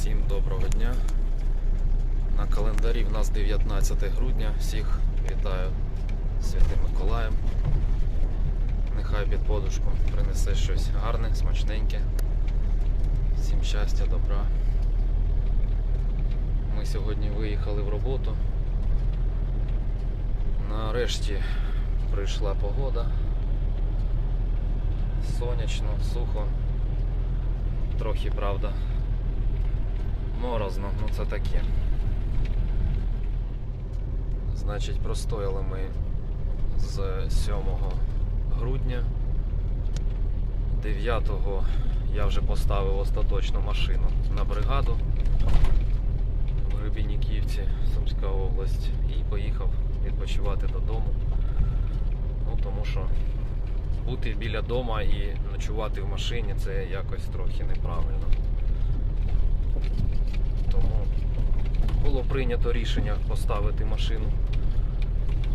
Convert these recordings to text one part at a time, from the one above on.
Всім доброго дня. На календарі в нас 19 грудня. Всіх вітаю Святим Миколаєм. Нехай під подушку принесе щось гарне, смачненьке. Всім щастя, добра. Ми сьогодні виїхали в роботу. Нарешті прийшла погода. Сонячно, сухо. Трохи, правда, морозно, ну це таке. Значить, простояли ми з 7 грудня. 9 я вже поставив остаточно машину на бригаду в Гребінниківці, Сумська область, і поїхав відпочивати додому. Ну, тому що бути біля дома і ночувати в машині це якось трохи неправильно. Тому було прийнято рішення поставити машину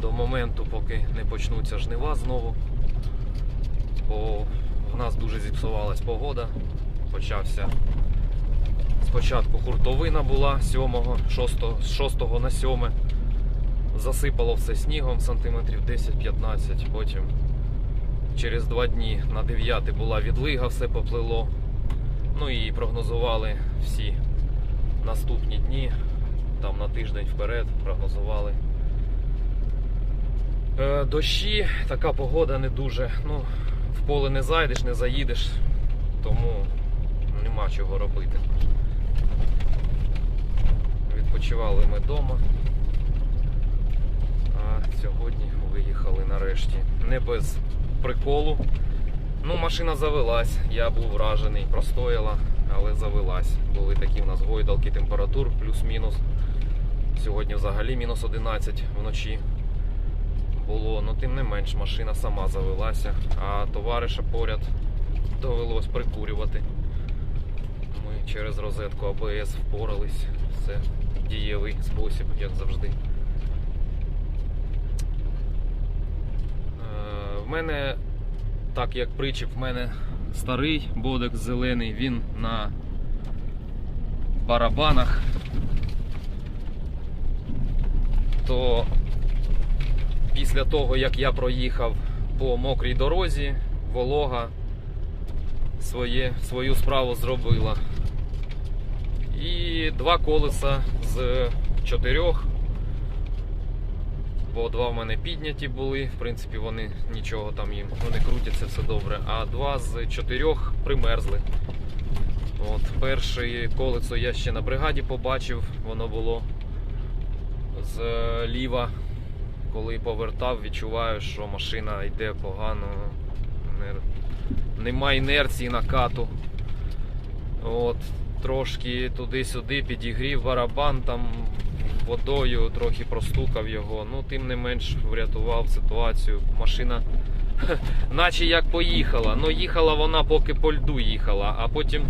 до моменту, поки не почнуться жнива знову. Бо в нас дуже зіпсувалась погода. Почався спочатку хуртовина була 7-го, 6, з 6 на 7. Засипало все снігом сантиметрів 10-15, потім Через два дні на 9 була відлига, все поплило. Ну і прогнозували всі наступні дні, там на тиждень вперед прогнозували. Е, дощі, така погода не дуже. Ну, в поле не зайдеш, не заїдеш, тому нема чого робити. Відпочивали ми вдома. А сьогодні виїхали нарешті. Не без приколу. Ну, машина завелась, я був вражений, простояла, але завелась. Були такі в нас гойдалки температур, плюс-мінус. Сьогодні взагалі мінус 11 вночі було, ну тим не менш машина сама завелася, а товариша поряд довелось прикурювати. Ми через розетку АБС впорались. Все дієвий спосіб, як завжди. Е, В мене, так як причіп, в мене старий бодек зелений, він на барабанах. То після того, як я проїхав по мокрій дорозі, волога своє, свою справу зробила. І два колеса з чотирьох бо два в мене підняті були. В принципі, вони нічого там їм, вони крутяться все добре. А два з чотирьох примерзли. От, Перше колесо я ще на бригаді побачив, воно було зліва. Коли повертав, відчуваю, що машина йде погано, не- нема інерції накату. От, трошки туди-сюди підігрів барабан, там водою трохи простукав його. Ну, тим не менш врятував ситуацію. Машина наче як поїхала. Ну їхала вона поки по льду їхала, а потім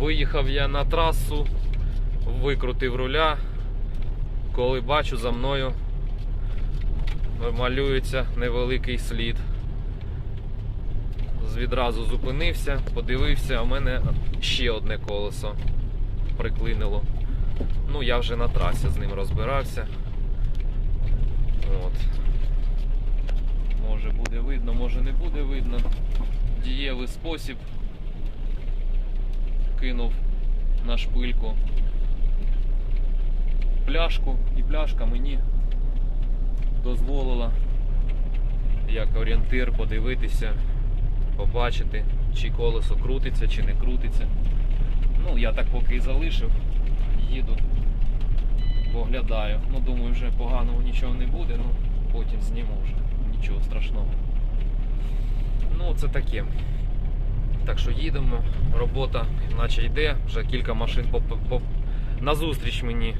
виїхав я на трасу, викрутив руля. Коли бачу за мною малюється невеликий слід. Відразу зупинився, подивився, а в мене ще одне колесо приклинило. Ну, я вже на трасі з ним розбирався. От. Може буде видно, може не буде видно. Дієвий спосіб. Кинув на шпильку пляшку, і пляшка мені дозволила як орієнтир подивитися, побачити, чи колесо крутиться, чи не крутиться. Ну, я так поки і залишив їду, поглядаю. Ну, думаю, вже поганого нічого не буде, ну потім зніму вже. Нічого страшного. Ну, це таке. Так що їдемо, робота наче йде, вже кілька машин по, по, назустріч мені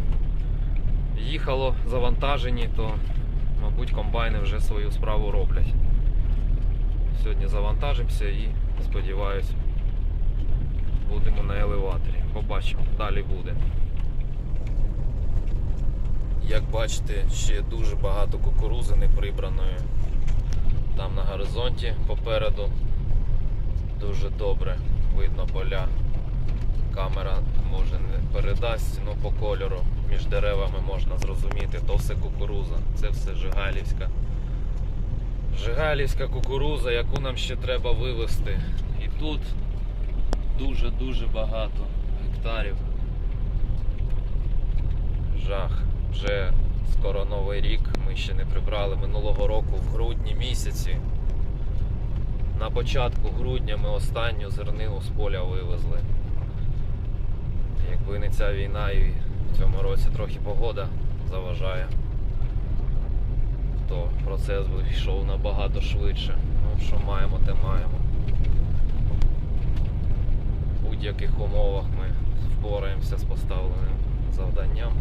їхало, завантажені, то, мабуть, комбайни вже свою справу роблять. Сьогодні завантажимося і сподіваюсь, будемо на елеваторі. Побачимо, далі буде. Як бачите, ще дуже багато кукурузи неприбраної. Там на горизонті попереду дуже добре видно поля. камера може не передасть, але по кольору між деревами можна зрозуміти, то все кукуруза, це все Жигалівська. Жигалівська кукуруза, яку нам ще треба вивезти. І тут дуже-дуже багато гектарів. Жах. Вже скоро новий рік. Ми ще не прибрали минулого року в грудні місяці. На початку грудня ми останню зернину з поля вивезли. Якби не ця війна і в цьому році трохи погода заважає, то процес би йшов набагато швидше. Ну, що маємо, те маємо. В будь-яких умовах ми впораємося з поставленим завданням.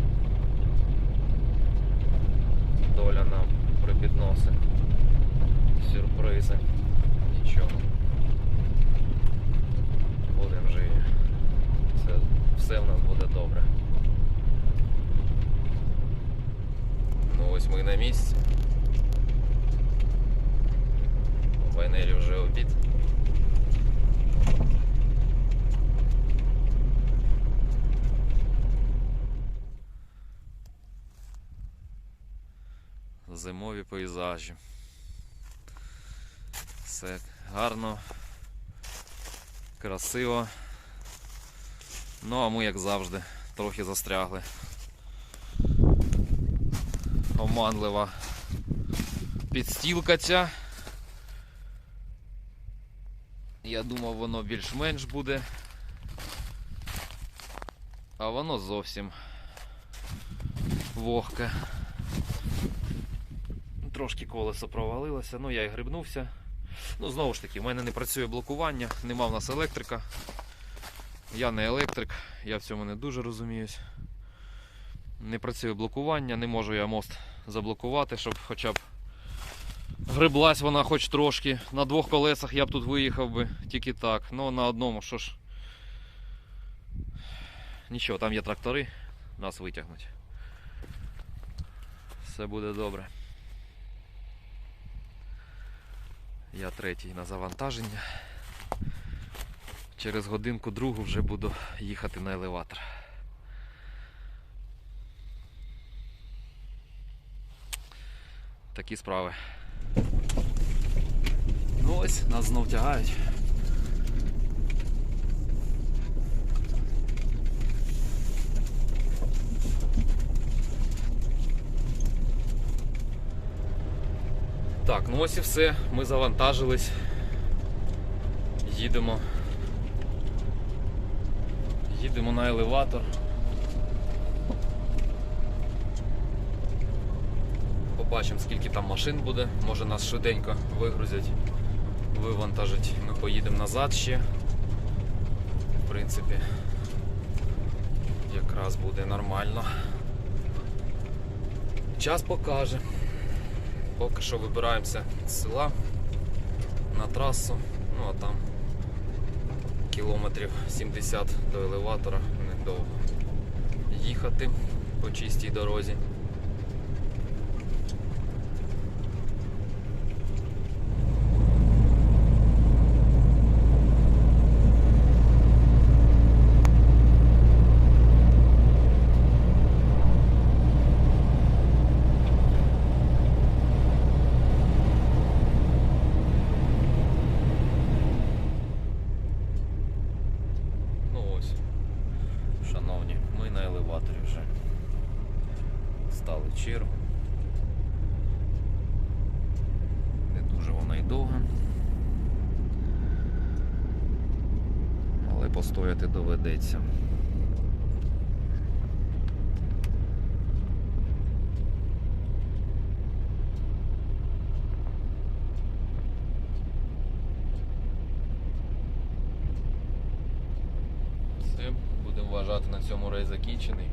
Доля нам припідносить сюрпризи. Нічого. Будемо живі. Все, все в нас буде добре. Ну ось ми на місці. У Вайнері вже обід. Зимові пейзажі. Все гарно, красиво. Ну, а ми, як завжди, трохи застрягли. Оманлива підстілка ця. Я думав, воно більш-менш буде. А воно зовсім вогке. Трошки колесо провалилося, ну я і грибнувся. Ну, знову ж таки, в мене не працює блокування, нема в нас електрика. Я не електрик, я в цьому не дуже розуміюсь. Не працює блокування, не можу я мост заблокувати, щоб хоча б гриблась вона хоч трошки. На двох колесах я б тут виїхав би тільки так. Ну на одному, що ж. Нічого, там є трактори, нас витягнуть. Все буде добре. Я третій на завантаження. Через годинку другу вже буду їхати на елеватор. Такі справи. Ну ось, нас знов тягають. Так, ну ось і все. Ми завантажились. Їдемо. Їдемо на елеватор. Побачимо, скільки там машин буде. Може нас швиденько вигрузять, вивантажать. Ми поїдемо назад ще. В принципі, якраз буде нормально. Час покаже. Поки що вибираємося з села на трасу, ну а там кілометрів 70 до елеватора, недовго їхати по чистій дорозі. Ну ось, шановні, елеваторі вже стали чергу. Не дуже вона й довга. Але постояти доведеться. Все, будемо вважати на цьому рейс закінчений.